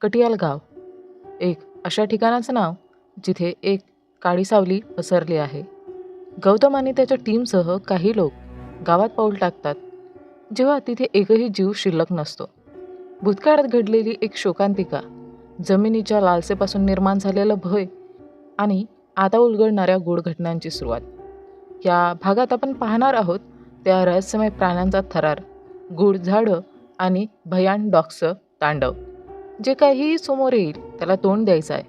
कटियाल गाव. एक अशा ठिकाणाचं नाव जिथे एक काळी सावली पसरली आहे. गौतम आणि त्याच्या टीमसह काही लोक गावात पाऊल टाकतात. जेव्हा तिथे एकही जीव शिल्लक नसतो. भूतकाळात घडलेली एक शोकांतिका जमिनीच्या लालसेपासून निर्माण झालेलं भय आणि आता उलगडणाऱ्या गूढ घटनांची सुरुवात. या भागात आपण पाहणार आहोत त्या रहस्यमय प्राण्यांचा थरार गूढ झाडं आणि भयान डॉक्सचं तांडव. जे काही समोर येईल त्याला तोंड द्यायचं आहे.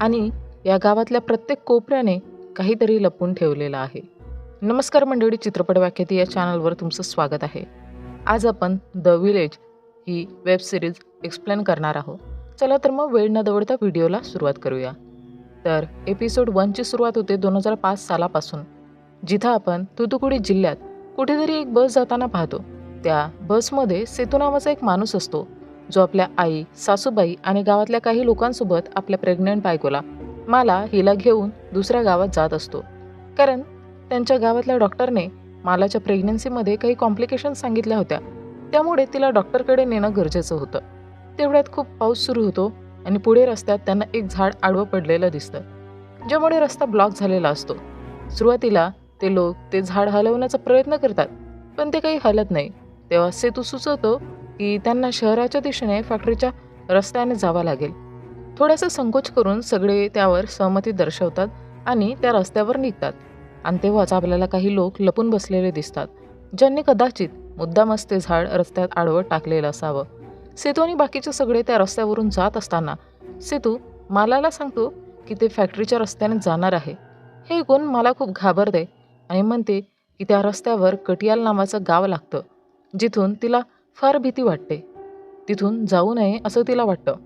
आणि या गावातल्या प्रत्येक कोपऱ्याने काहीतरी लपून ठेवलेलं आहे. नमस्कार मंडळी चित्रपट व्याख्याती या चॅनलवर तुमचं स्वागत आहे. आज आपण द विलेज ही वेब सिरीज एक्सप्लेन करणार आहोत. चला तर मग वेळ न दवडता व्हिडिओला सुरुवात करूया. तर एपिसोड वनची सुरुवात होते दोन हजार पाच सालापासून जिथं आपण तुतुकुडी जिल्ह्यात कुठेतरी एक बस जाताना पाहतो. त्या बसमध्ये सेतू नावाचा एक माणूस असतो. जो आपल्या आई सासूबाई आणि गावातल्या काही लोकांसोबत आपल्या प्रेग्नंट बायकोला माला हिला घेऊन दुसऱ्या गावात जात असतो. कारण त्यांच्या गावातल्या डॉक्टरने मालाच्या प्रेग्नन्सीमध्ये काही कॉम्प्लिकेशन सांगितल्या होत्या. त्यामुळे तिला डॉक्टरकडे नेणं गरजेचं होतं. तेवढ्यात खूप पाऊस सुरू होतो आणि पुढे रस्त्यात त्यांना एक झाड आडवं पडलेलं दिसतं. ज्यामुळे रस्ता ब्लॉक झालेला असतो. सुरुवातीला ते लोक ते झाड हलवण्याचा प्रयत्न करतात पण ते काही हलत नाही. तेव्हा सेतू सुचवतो की त्यांना शहराच्या दिशेने फॅक्टरीच्या रस्त्याने जावं लागेल. थोडासा संकोच करून सगळे त्यावर सहमती दर्शवतात आणि त्या रस्त्यावर निघतात. आणि तेव्हाच आपल्याला काही लोक लपून बसलेले दिसतात ज्यांनी कदाचित मुद्दामच ते झाड रस्त्यात आडवं टाकलेलं असावं. सेतू आणि बाकीचे सगळे त्या रस्त्यावरून जात असताना सेतू मालाला सांगतो की ते फॅक्टरीच्या रस्त्याने जाणार आहे. हे ऐकून मला खूप घाबरते आणि म्हणते की त्या रस्त्यावर कटियाल नावाचं गाव लागतं जिथून तिला फार भीती वाटते. तिथून जाऊ नये असं तिला वाटतं.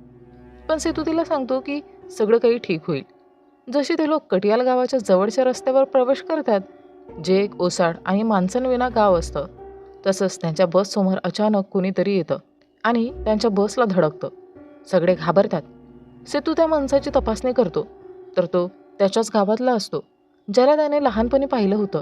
पण सेतू तिला सांगतो की सगळं काही ठीक होईल. जशी ते लोक कटियाल गावाच्या जवळच्या रस्त्यावर प्रवेश करतात जे एक ओसाड आणि माणसांविना गाव असतं तसंच त्यांच्या बससमोर अचानक कुणीतरी येतं आणि त्यांच्या बसला धडकतं. सगळे घाबरतात. सेतू त्या माणसाची तपासणी करतो तर तो त्याच्याच गावातला असतो ज्याला त्याने लहानपणी पाहिलं होतं.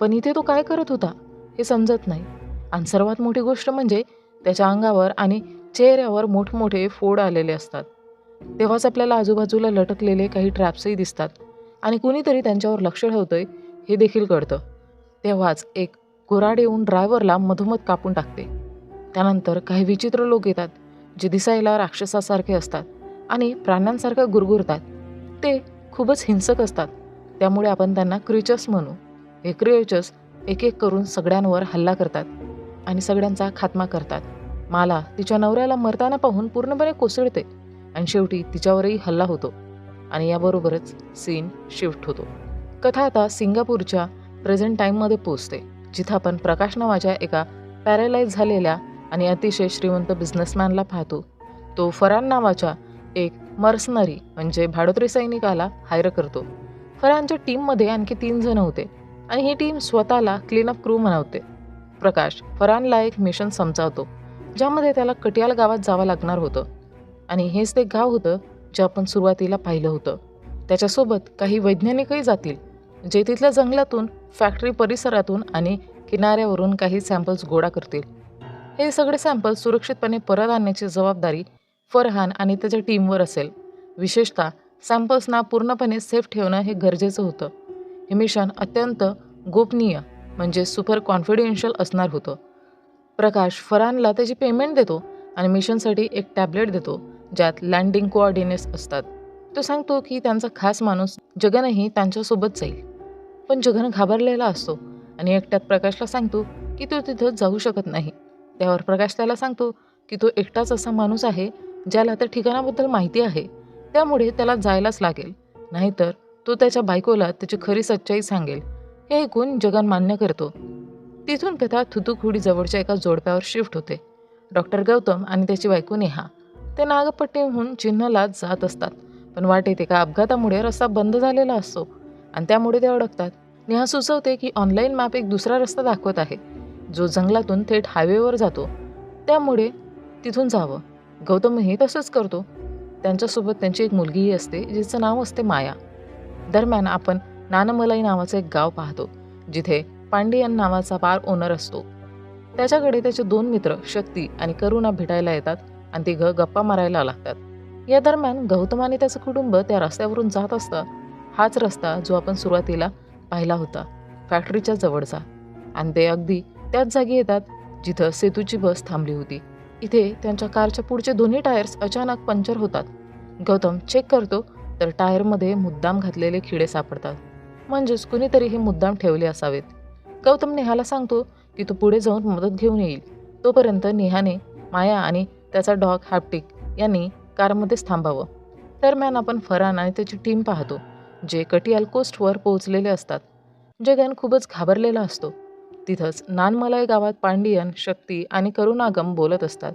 पण इथे तो काय करत होता हे समजत नाही. आणि सर्वात मोठी गोष्ट म्हणजे त्याच्या अंगावर आणि चेहऱ्यावर मोठमोठे फोड आलेले असतात. तेव्हाच आपल्याला आजूबाजूला लटकलेले काही ट्रॅप्सही दिसतात आणि कुणीतरी त्यांच्यावर लक्ष ठेवतंय हे देखील कळतं. तेव्हाच एक गुराड येऊन ड्रायव्हरला मधोमध कापून टाकते. त्यानंतर काही विचित्र लोक येतात जे दिसायला राक्षसासारखे असतात आणि प्राण्यांसारखं गुरगुरतात. ते खूपच हिंसक असतात. त्यामुळे आपण त्यांना क्रिचर्स म्हणू. हे क्रिएचर्स एक एक करून सगळ्यांवर हल्ला करतात. आणि सगळ्यांचा खात्मा करतात. माला तिच्या नवऱ्याला मरताना पाहून पूर्णपणे कोसळते आणि शेवटी तिच्यावरही हल्ला होतो आणि याबरोबरच सीन शिफ्ट होतो. कथा आता सिंगापूरच्या प्रेझेंट टाईममध्ये पोचते जिथं आपण प्रकाश नावाच्या एका पॅरालाईज झालेल्या आणि अतिशय श्रीमंत बिझनेसमॅनला पाहतो. तो फरान नावाच्या एक मर्सनरी म्हणजे भाडोत्री सैनिकाला हायर करतो. फरानच्या टीममध्ये आणखी तीन जण होते आणि ही टीम स्वतःला क्लीन अप क्रू म्हणवते. प्रकाश फरानला एक मिशन समजावतो ज्यामध्ये त्याला कटियाल गावात जावं लागणार होतं. आणि हेच ते गाव होतं जे आपण सुरुवातीला पाहिलं होतं. त्याच्यासोबत काही वैज्ञानिकही जातील जे तिथल्या जंगलातून फॅक्टरी परिसरातून आणि किनाऱ्यावरून काही सॅम्पल्स गोळा करतील. हे सगळे सॅम्पल्स सुरक्षितपणे परत आणण्याची जबाबदारी फरहान आणि त्याच्या टीमवर असेल. विशेषतः सॅम्पल्सना पूर्णपणे सेफ ठेवणं हे गरजेचं होतं. हे मिशन अत्यंत गोपनीय म्हणजे सुपर कॉन्फिडेन्शियल असणार होतं. प्रकाश फरहानला त्याची पेमेंट देतो आणि मिशनसाठी एक टॅबलेट देतो ज्यात लँडिंग कोऑर्डिनेट्स असतात. तो सांगतो की त्यांचा खास माणूस जगनही त्यांच्यासोबत जाईल. पण जगन घाबरलेला असतो आणि एकट्यात प्रकाशला सांगतो की तो तिथं जाऊ शकत नाही. त्यावर प्रकाश त्याला सांगतो की तो एकटाच असा माणूस आहे ज्याला त्या ठिकाणाबद्दल माहिती आहे. त्यामुळे त्याला जायलाच लागेल. नाहीतर तो त्याच्या बायकोला त्याची खरी सच्चाई सांगेल. हे ऐकून जगन मान्य करतो. तिथून कथा थुतुकुडी जवळच्या एका जोडप्यावर शिफ्ट होते. डॉक्टर गौतम आणि त्याची बायको नेहा. ते नागपट्टीहून चिन्हला जात असतात. पण वाटेत एका अपघातामुळे रस्ता बंद झालेला असतो आणि त्यामुळे ते अडकतात. नेहा सुचवते की ऑनलाईन मॅप एक दुसरा रस्ता दाखवत आहे. जो जंगलातून थेट हायवेवर जातो. त्यामुळे तिथून जावं. गौतमही तसंच करतो. त्यांच्यासोबत त्यांची एक मुलगीही असते जिचं नाव असते माया. दरम्यान आपण नानमलाई नावाचं एक गाव पाहतो जिथे पांडियन नावाचा बार ओनर असतो. त्याच्याकडे त्याचे दोन मित्र शक्ती आणि करुणा भेटायला येतात आणि तिघं गप्पा मारायला लागतात. या दरम्यान गौतम आणि त्याचं कुटुंब त्या रस्त्यावरून जात असता हाच रस्ता जो आपण सुरुवातीला पाहिला होता फॅक्टरीच्या जवळचा. आणि ते अगदी त्याच जागी येतात जिथं सेतूची बस थांबली होती. इथे त्यांच्या कारच्या पुढचे दोन्ही टायर्स अचानक पंक्चर होतात. गौतम चेक करतो तर टायरमध्ये मुद्दाम घातलेले खिडे सापडतात. म्हणजेच कुणीतरी हे मुद्दाम ठेवले असावेत. गौतम नेहाला सांगतो की तो पुढे जाऊन मदत घेऊन येईल. तोपर्यंत नेहाने माया आणि त्याचा डॉग हॅप्टिक यांनी कारमध्येच थांबावं. दरम्यान आपण फरान आणि त्याची टीम पाहतो जे कटियाल कोस्टवर पोहोचलेले असतात. जगन खूपच घाबरलेला असतो. तिथंच नानमलाई गावात पांडियन शक्ती आणि करुणागम बोलत असतात.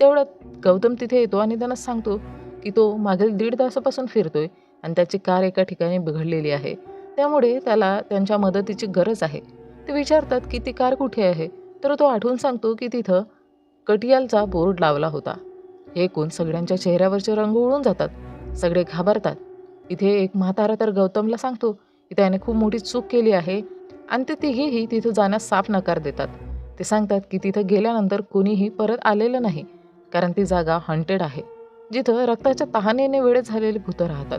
तेवढ्यात गौतम तिथे येतो आणि त्यांना सांगतो की तो मागील दीड तासापासून फिरतोय आणि त्याची कार एका ठिकाणी बिघडलेली आहे. त्यामुळे त्याला त्यांच्या मदतीची गरज आहे. ते विचारतात की ती कार कुठे आहे? तर तो आठवून सांगतो की तिथं कटियालचा बोर्ड लावला होता. हे ऐकून सगळ्यांच्या चेहऱ्यावरचे रंग उडून जातात. सगळे घाबरतात. इथे एक म्हातारा तर गौतमला सांगतो की त्याने खूप मोठी चूक केली आहे आणि ते तिघेही तिथं जाण्यास साफ नकार देतात. ते सांगतात की तिथं गेल्यानंतर कोणीही परत आलेलं नाही कारण ती जागा हंटेड आहे. जिथं रक्ताच्या तहानेने वेळेत झालेली भूतं राहतात.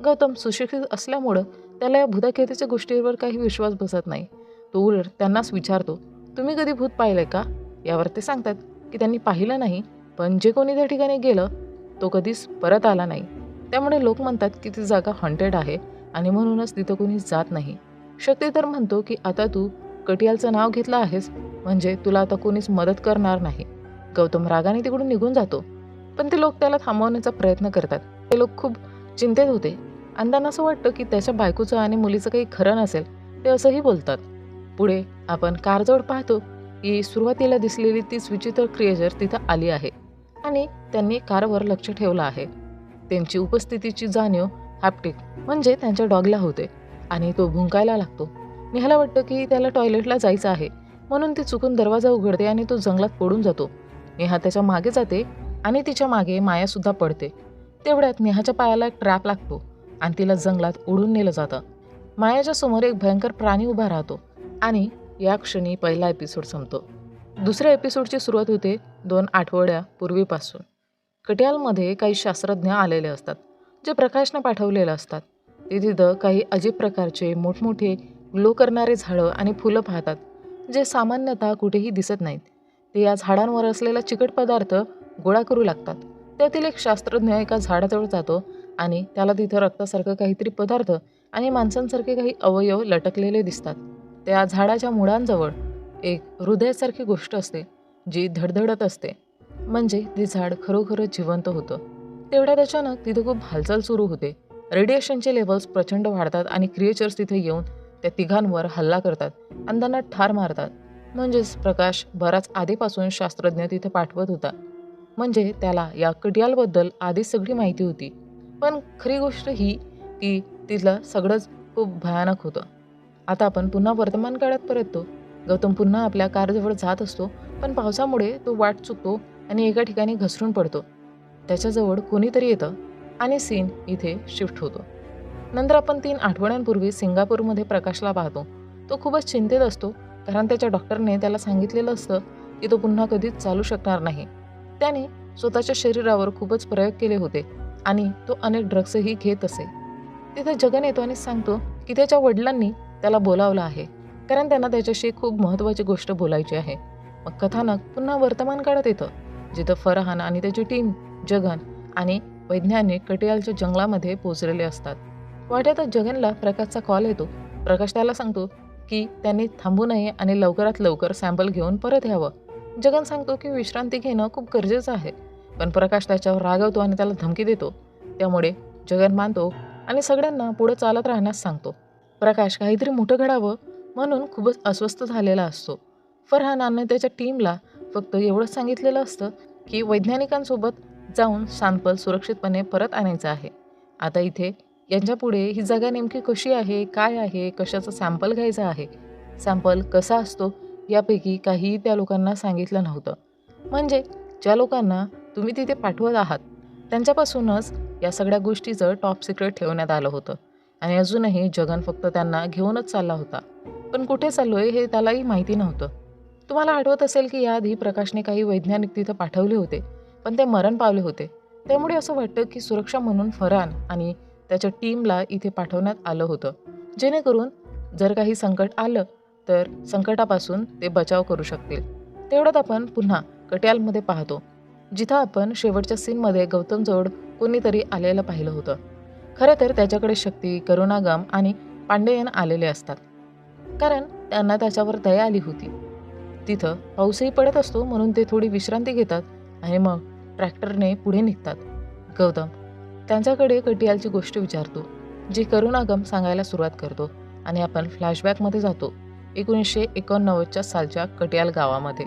गौतम सुशिक्षित असल्यामुळं त्याला या भूताखेतीच्या गोष्टीवर काही विश्वास बसत नाही. तो उलट त्यांनाच विचारतो तुम्ही कधी भूत पाहिलंय का? यावर ते सांगतात की त्यांनी पाहिलं नाही पण जे कोणी त्या ठिकाणी गेलं तो कधीच परत आला नाही. त्यामुळे लोक म्हणतात की ती जागा हॉन्टेड आहे आणि म्हणूनच तिथं कोणी जात नाही. शक्ती तर म्हणतो की आता तू कटियालचं नाव घेतलं आहेस म्हणजे तुला आता कोणीच मदत करणार नाही. गौतम रागाने तिकडून निघून जातो. पण ते लोक त्याला थांबवण्याचा प्रयत्न करतात. ते लोक खूप चिंतेत होते. अंदान असं वाटतं की त्याच्या बायकोचं आणि मुलीचं काही खरं नसेल ते असंही बोलतात. पुढे आपण कारजवळ पाहतो की सुरुवातीला दिसलेली तीच विचित्र क्रिएचर तिथं आली आहे आणि त्यांनी कारवर लक्ष ठेवलं आहे. त्यांची उपस्थितीची जाणीव हॅप्टिक म्हणजे त्यांच्या डॉगला होते आणि तो भुंकायला लागतो. नेहाला वाटतं की त्याला टॉयलेटला जायचं आहे. म्हणून ती चुकून दरवाजा उघडते आणि तो जंगलात पडून जातो. नेहा त्याच्यामागे जाते आणि तिच्यामागे मायासुद्धा पडते. तेवढ्यात नेहाच्या पायाला एक ट्रॅप लागतो आणि तिला जंगलात ओढून नेलं जातं. मायाच्या समोर एक भयंकर प्राणी उभा राहतो आणि या क्षणी पहिला एपिसोड संपतो. दुसऱ्या एपिसोडची सुरुवात होते दोन आठवड्यापूर्वीपासून कटियालमध्ये काही शास्त्रज्ञ आलेले असतात जे प्रकाशनं पाठवलेले असतात. ते तिथं काही अजीब प्रकारचे मोठमोठे ग्लो करणारे झाडं आणि फुलं पाहतात जे सामान्यतः कुठेही दिसत नाहीत. ते या झाडांवर असलेला चिकट पदार्थ गोळा करू लागतात. त्यातील एक शास्त्रज्ञ एका झाडाजवळ जातो आणि त्याला तिथं रक्तासारखं काहीतरी पदार्थ आणि माणसांसारखे काही अवयव लटकलेले दिसतात. त्या झाडाच्या मुळांजवळ एक हृदयासारखी गोष्ट असते जी धडधडत असते. म्हणजे ते झाड खरोखरच जिवंत होतं. तेवढ्यात अचानक तिथे खूप हालचाल सुरू होते. रेडिएशनचे लेवल्स प्रचंड वाढतात आणि क्रिएचर्स तिथे येऊन त्या तिघांवर हल्ला करतात आणि त्यांना ठार मारतात. म्हणजेच प्रकाश बराच आधीपासून शास्त्रज्ञ तिथे पाठवत होता. म्हणजे त्याला या कटियालबद्दल आधीच सगळी माहिती होती. पण खरी गोष्ट ही की तिथलं सगळंच खूप भयानक होतं. आता आपण पुन्हा वर्तमान काळात परततो. गौतम पुन्हा आपल्या कारजवळ जात असतो पण पावसामुळे तो वाट चुकतो आणि एका ठिकाणी घसरून पडतो. त्याच्याजवळ कोणीतरी येतं आणि सीन इथे शिफ्ट होतो. नंतर आपण तीन आठवड्यांपूर्वी सिंगापूरमध्ये प्रकाशला पाहतो. तो खूपच चिंतेत असतो कारण त्याच्या डॉक्टरने त्याला सांगितलेलं असतं की तो पुन्हा कधीच चालू शकणार नाही. त्याने स्वतःच्या शरीरावर खूपच प्रयोग केले होते आणि तो अनेक ड्रग्सही घेत असे. तिथे जगन येतो आणि सांगतो की त्याच्या वडिलांनी त्याला बोलावलं आहे. कारण त्यांना त्याच्याशी खूप महत्त्वाची गोष्ट बोलायची आहे. मग कथानक पुन्हा वर्तमान काळात येतं जिथं फरहान आणि त्याची टीम जगन आणि वैज्ञानिक कटियालच्या जंगलामध्ये पोचलेले असतात. वाट्यातच जगनला प्रकाशचा कॉल येतो. प्रकाश त्याला सांगतो की त्यांनी थांबू नये आणि लवकरात लवकर सॅम्पल घेऊन परत यावं. जगन सांगतो की विश्रांती घेणं खूप गरजेचं आहे. पण प्रकाश त्याच्यावर रागवतो आणि त्याला धमकी देतो. त्यामुळे जगन मानतो आणि सगळ्यांना पुढे चालत राहण्यास सांगतो. प्रकाश काहीतरी मोठं घडावं म्हणून खूपच अस्वस्थ झालेला असतो. फरहानाने त्याच्या टीमला फक्त एवढंच सांगितलेलं असतं की वैज्ञानिकांसोबत जाऊन सॅम्पल सुरक्षितपणे परत आणायचं आहे. आता इथे यांच्यापुढे ही जागा नेमकी कशी आहे काय आहे कशाचं सॅम्पल घ्यायचं आहे सॅम्पल कसा असतो यापैकी काहीही त्या लोकांना सांगितलं नव्हतं. म्हणजे ज्या लोकांना तुम्ही तिथे पाठवत आहात त्यांच्यापासूनच या सगळ्या गोष्टीचं टॉप सिक्रेट ठेवण्यात आलं होतं. आणि अजूनही जगन फक्त त्यांना घेऊनच चालला होता. पण कुठे चाललो आहे हे त्यालाही माहिती नव्हतं. तुम्हाला आठवत असेल की याआधी प्रकाशने काही वैज्ञानिक तिथं पाठवले होते पण ते मरण पावले होते. त्यामुळे असं वाटतं की सुरक्षा म्हणून फरहान आणि त्याच्या टीमला इथे पाठवण्यात आलं होतं. जेणेकरून जर काही संकट आलं तर संकटापासून ते बचाव करू शकतील. तेवढ्यात आपण पुन्हा कट्यालमध्ये पाहतो जिथं आपण शेवटच्या सीनमध्ये गौतमजवळ कोणीतरी आलेलं पाहिलं होतं. खरं तर त्याच्याकडे शक्ती करुणागम आणि पांडेयन आलेले असतात. कारण त्यांना त्याच्यावर दया आली होती. तिथं पाऊसही पडत असतो म्हणून ते थोडी विश्रांती घेतात आणि मग ट्रॅक्टरने पुढे निघतात. गौतम त्यांच्याकडे कटियालची गोष्ट विचारतो जी करुणागम सांगायला सुरुवात करतो आणि आपण फ्लॅशबॅकमध्ये जातो. एकोणीसशे एकोणनव्वदच्या सालच्या कटियाल गावामध्ये.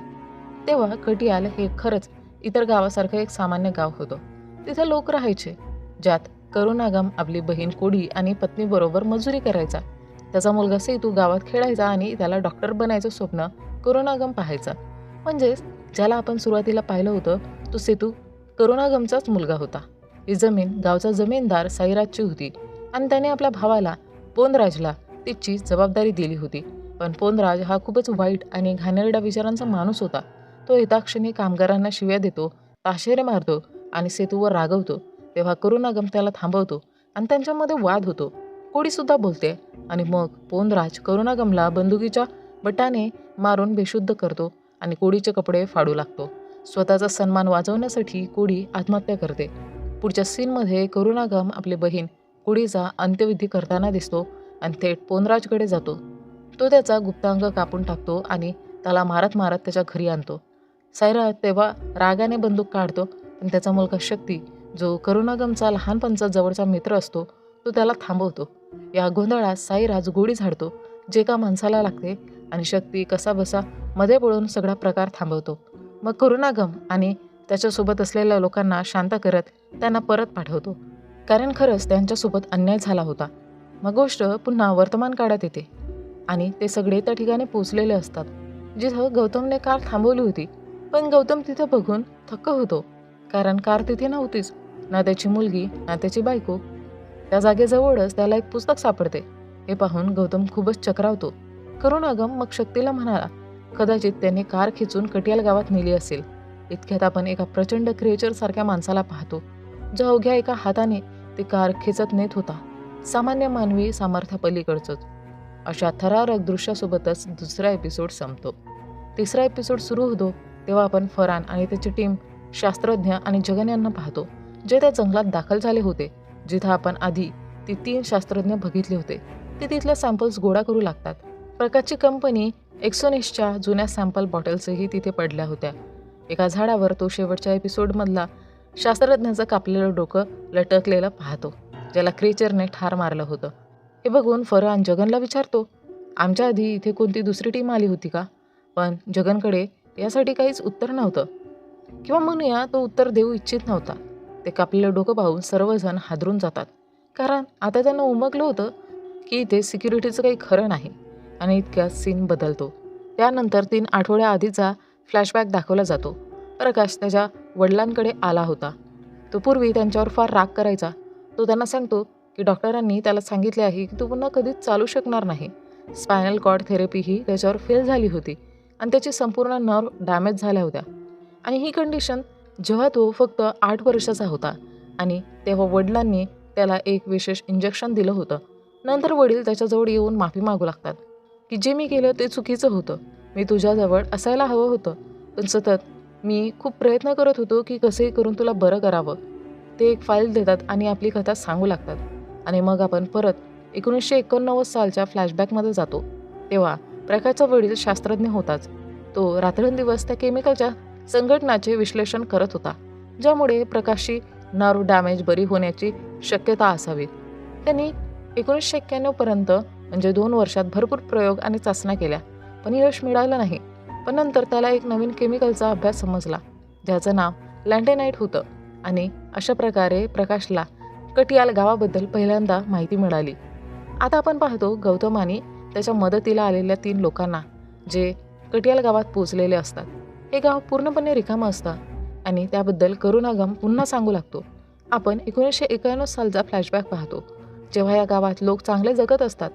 तेव्हा कटियाल हे खरंच इतर गावासारखं एक सामान्य गाव होतं. तिथं लोक राहायचे ज्यात करुणागम आपली बहीण कोडी आणि पत्नीबरोबर मजुरी करायचा. त्याचा मुलगा सेतू गावात खेळायचा आणि त्याला डॉक्टर बनायचं स्वप्न करुणागम पाहायचा. म्हणजेच ज्याला आपण सुरुवातीला पाहिलं होतं तो सेतू करुणागमचाच मुलगा होता. ही जमीन गावचा जमीनदार साईराजची होती आणि त्याने आपल्या भावाला पोंदराजला तिची जबाबदारी दिली होती. पण पोनराज हा खूपच वाईट आणि घाणेरड्या विचारांचा माणूस होता. तो येताक्षणी कामगारांना शिव्या देतो ताशेरे मारतो आणि सेतूवर रागवतो. तेव्हा करुणागम त्याला थांबवतो आणि त्यांच्यामध्ये वाद होतो. कोडीसुद्धा बोलते आणि मग पोनराज करुणागमला बंदुकीच्या बटाने मारून बेशुद्ध करतो आणि कोडीचे कपडे फाडू लागतो. स्वतःचा सन्मान वाजवण्यासाठी कोडी आत्महत्या करते. पुढच्या सीनमध्ये करुणागम आपली बहीण कोडीचा अंत्यविधी करताना दिसतो आणि थेट पोनराजकडे जातो. तो त्याचा गुप्तांग कापून टाकतो आणि त्याला मारत मारत त्याच्या घरी आणतो. सायरा तेव्हा रागाने बंदूक काढतो पण त्याचा मुलगा शक्ती जो करुणागमचा लहानपणचा जवळचा मित्र असतो तो त्याला थांबवतो. या गोंधळात साईराज गोळी झाडतो जे का माणसाला लागते आणि शक्ती कसा बसा मध्ये पळून सगळा प्रकार थांबवतो. मग करुणागम आणि त्याच्यासोबत असलेल्या लोकांना शांत करत त्यांना परत पाठवतो. कारण खरंच त्यांच्यासोबत अन्याय झाला होता. मग गोष्ट पुन्हा वर्तमान काळात येते. आणि ते सगळे त्या ठिकाणी पोचलेले असतात. जिथं गौतमने कार थांबवली होती. पण गौतम तिथं बघून थक्क होतो. कारण कार तिथे नव्हतीच. ना त्याची मुलगी ना त्याची बायको. त्या जागेजवळच त्याला एक पुस्तक सापडते. हे पाहून गौतम खूपच चक्रावतो. करुणागम मग शक्तीला म्हणाला कदाचित त्याने कार खिचून कटियाल गावात नेली असेल. इतक्यात आपण एका प्रचंड क्रिएचर सारख्या माणसाला पाहतो. जो अवघ्या एका हाताने ती कार खेचत नेत होता. सामान्य मानवी सामर्थ्यापलीकडचंच. अशा थरारक दृश्यासोबतच दुसरा एपिसोड संपतो. तिसरा एपिसोड सुरू होतो तेव्हा आपण फरान आणि त्याची टीम शास्त्रज्ञ आणि जगन यांना पाहतो जे त्या जंगलात दाखल झाले होते जिथं आपण आधी ती तीन शास्त्रज्ञ बघितले होते. ते तिथल्या सॅम्पल्स गोळा करू लागतात. प्रकारची कंपनी एक्सोनिसच्या जुन्या सॅम्पल बॉटल्सही तिथे पडल्या होत्या. एका झाडावर तो शेवटच्या एपिसोडमधला शास्त्रज्ञाचं कापलेलं डोकं लटकलेलं पाहतो ज्याला क्रेचरने ठार मारलं होतं. हे बघून फरहान जगनला विचारतो आमच्या आधी इथे कोणती दुसरी टीम आली होती का? पण जगनकडे यासाठी काहीच उत्तर नव्हतं. किंवा म्हणूया तो उत्तर देऊ इच्छित नव्हता. ते कापलेलं डोकं पाहून सर्वजण हादरून जातात. कारण आता त्यांना उमगलं होतं की इथे सिक्युरिटीचं काही खरं नाही आणि इतक्यात सीन बदलतो. त्यानंतर तीन आठवड्या आधीचा फ्लॅशबॅक दाखवला जातो. प्रकाश त्याच्या वडिलांकडे आला होता. तो पूर्वी त्यांच्यावर फार राग करायचा. तो त्यांना सांगतो की डॉक्टरांनी त्याला सांगितले आहे की तो पुन्हा कधीच चालू शकणार नाही. स्पायनल कॉर्ड थेरपी ही त्याच्यावर फेल झाली होती आणि त्याची संपूर्ण नर्व डॅमेज झाल्या होत्या. आणि ही कंडिशन जेव्हा तो फक्त आठ वर्षाचा होता आणि तेव्हा वडिलांनी त्याला एक विशेष इंजेक्शन दिलं होतं. नंतर वडील त्याच्याजवळ येऊन माफी मागू लागतात की जे मी केलं ते चुकीचं होतं. मी तुझ्याजवळ असायला हवं होतं. पण सतत मी खूप प्रयत्न करत होतो की कसे करून तुला बरं करावं. ते एक फाईल देतात आणि आपली कथा सांगू लागतात. आणि मग आपण परत एकोणीसशे एकोणनव्वद सालच्या फ्लॅशबॅकमध्ये जातो. तेव्हा प्रकाशचा वडील शास्त्रज्ञ होताच. तो रात्रंदिवस त्या केमिकलच्या संघटनाचे विश्लेषण करत होता ज्यामुळे प्रकाशची नर्व डॅमेज बरी होण्याची शक्यता असावी. त्यांनी एकोणीसशे एक्क्याण्णवपर्यंत म्हणजे दोन वर्षात भरपूर प्रयोग आणि चाचण्या केल्या पण यश मिळालं नाही. पण नंतर त्याला एक नवीन केमिकलचा अभ्यास समजला ज्याचं नाव लँटेनाईट होतं. आणि अशा प्रकारे प्रकाशला कटियाल गावाबद्दल पहिल्यांदा माहिती मिळाली. आता आपण पाहतो गौतम आणि त्याच्या मदतीला आलेल्या तीन लोकांना जे कटियाल गावात पोचलेले असतात. हे गाव पूर्णपणे रिकामं असतं आणि त्याबद्दल करुणागम पुन्हा सांगू लागतो. आपण एकोणीसशे एक्याण्णव सालचा फ्लॅशबॅक पाहतो. जेव्हा या गावात लोक चांगले जगत असतात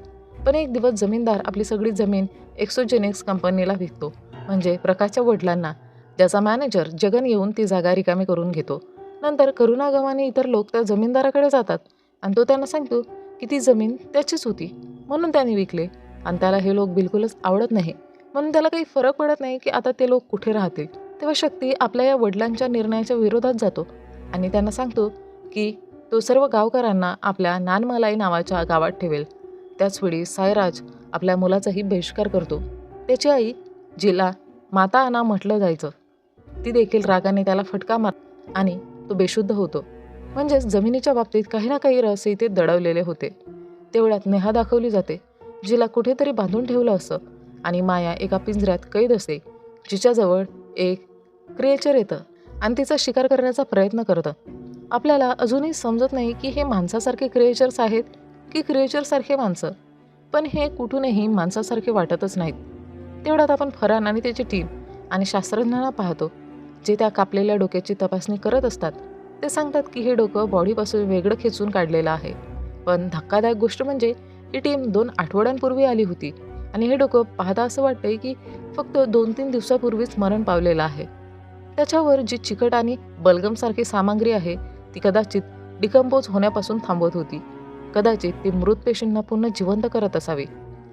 पण एक दिवस जमीनदार आपली सगळी जमीन एक्सोजेनिक्स कंपनीला विकतो. म्हणजे प्रकाशच्या वडिलांना त्याचा मॅनेजर जगन येऊन ती जागा रिकामी करून घेतो. नंतर करुणागम आणि इतर लोक त्या जमीनदाराकडे जातात. आणि तो त्यांना सांगतो की ती जमीन त्याचीच होती. म्हणून त्याने विकले. आणि त्याला हे लोक बिलकुलच आवडत नाही. म्हणून त्याला काही फरक पडत नाही की आता ते लोक कुठे राहतील तेव्हा शक्ती आपल्या या वडिलांच्या निर्णयाच्या विरोधात जातो. आणि त्यांना सांगतो की तो सर्व गावकऱ्यांना आपल्या नानमलाई नावाच्या गावात ठेवेल. त्याचवेळी सायराज आपल्या मुलाचाही बहिष्कार करतो. त्याची आई जिला माता अना म्हटलं जायचं. ती देखील रागाने त्याला फटका मार आणि तो बेशुद्ध होतो. म्हणजेच जमिनीच्या बाबतीत काही ना काही रहस्य इथे दडवलेले होते. तेवढ्यात नेहा दाखवली जाते जिला कुठेतरी बांधून ठेवलं असं. आणि माया एका पिंजऱ्यात कैद असते जिच्याजवळ एक क्रिएचर येतं आणि तिचा शिकार करण्याचा प्रयत्न करतं. आपल्याला अजूनही समजत नाही की हे माणसासारखे क्रिएचर्स आहेत की क्रिएचरसारखे माणसं. पण हे कुठूनही माणसासारखे वाटतच नाहीत. तेवढ्यात आपण फरान आणि त्याची टीम आणि शास्त्रज्ञांना पाहतो जे त्या कापलेल्या डोक्याची तपासणी करत असतात ते सांगतात की हे डोकं बॉडीपासून वेगळं खेचून काढलेलं आहे. पण धक्कादायक गोष्ट म्हणजे ही टीम दोन आठवड्यांपूर्वी आली होती आणि हे डोकं पाहता असं वाटतंय की फक्त दोन तीन दिवसापूर्वीच मरण पावलेलं आहे. त्याच्यावर जी चिकट आणि बलगमसारखी सामग्री आहे ती कदाचित डिकम्पोज होण्यापासून थांबवत होती. कदाचित ती मृत पेशींना पुन्हा जिवंत करत असावी.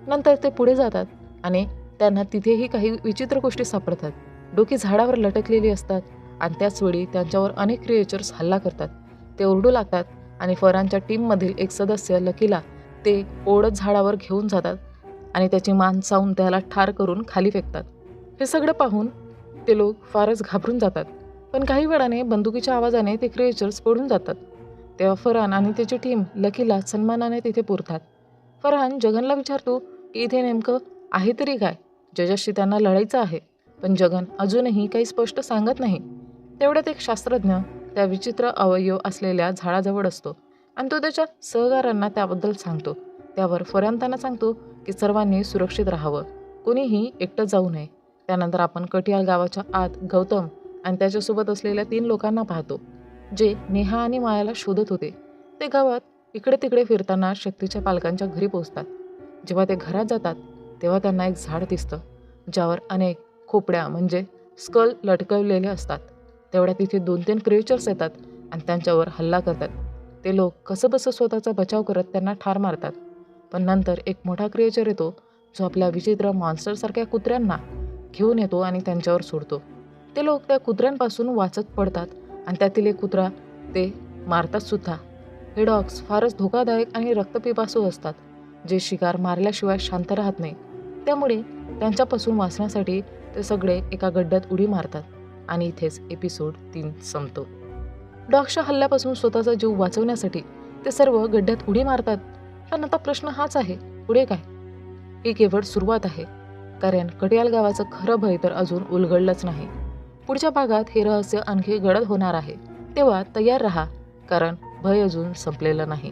नंतर ते पुढे जातात आणि त्यांना तिथेही काही विचित्र गोष्टी सापडतात. डोकी झाडावर लटकलेली असतात आणि त्याचवेळी त्यांच्यावर अनेक क्रिएचर्स हल्ला करतात. ते ओरडू लागतात आणि फरांच्या टीममधील एक सदस्य लकीला ते ओढत झाडावर घेऊन जातात आणि त्याची मान चावून त्याला ठार करून खाली फेकतात. हे सगळं पाहून ते लोक फारच घाबरून जातात. पण काही वेळाने बंदुकीच्या आवाजाने ते क्रिएचर्स पडून जातात. तेव्हा फरहान आणि त्याची टीम लकीला सन्मानाने तिथे पुरतात. फरहान जगनला विचारतो की इथे नेमकं आहे तरी काय? जजाशी त्यांना लढायचं आहे. पण जगन अजूनही काही स्पष्ट सांगत नाही. तेवढ्यात एक शास्त्रज्ञ त्या विचित्र अवयव असलेल्या झाडाजवळ असतो आणि तो त्याच्या सहकाऱ्यांना त्याबद्दल सांगतो. त्यावर फरहान सांगतो की सर्वांनी सुरक्षित राहावं. कोणीही एकटं जाऊ नये. त्यानंतर आपण कटियाल गावाच्या आत गौतम आणि त्याच्यासोबत असलेल्या तीन लोकांना पाहतो जे नेहा आणि मायाला शोधत होते. ते गावात इकडे तिकडे फिरताना शक्तीच्या पालकांच्या घरी पोहोचतात. जेव्हा ते घरात जातात तेव्हा त्यांना एक झाड दिसतं ज्यावर अनेक खोपड्या म्हणजे स्कल लटकवलेले असतात. तेवढ्या तिथे दोन तीन क्रिएचर्स येतात आणि त्यांच्यावर हल्ला करतात. ते लोक कसंबसं स्वतःचा बचाव करत त्यांना ठार मारतात. पण नंतर एक मोठा क्रिएचर येतो जो आपल्या विचित्र मॉन्स्टरसारख्या कुत्र्यांना घेऊन येतो आणि त्यांच्यावर सोडतो. ते लोक त्या कुत्र्यांपासून वाचत पडतात आणि त्यातील एक कुत्रा ते मारतात सुद्धा. हे डॉग्स फारच धोकादायक आणि रक्तपिपासू असतात जे शिकार मारल्याशिवाय शांत राहत नाही. त्यामुळे त्यांच्यापासून वाचण्यासाठी ते सगळे एका गड्ड्यात उडी मारतात आणि इथेच एपिसोड तीन संपतो. डॉक्सच्या हल्ल्यापासून स्वतःचा जीव वाचवण्यासाठी ते सर्व गड्ड्यात उडी मारतात. पण आता प्रश्न हाच आहे पुढे काय? ही केवळ सुरुवात आहे. कारण कटियाल गावाचं खरं भय तर अजून उलगडलंच नाही. पुढच्या भागात हे रहस्य आणखी गडद होणार आहे. तेव्हा तयार राहा कारण भय अजून संपलेलं नाही.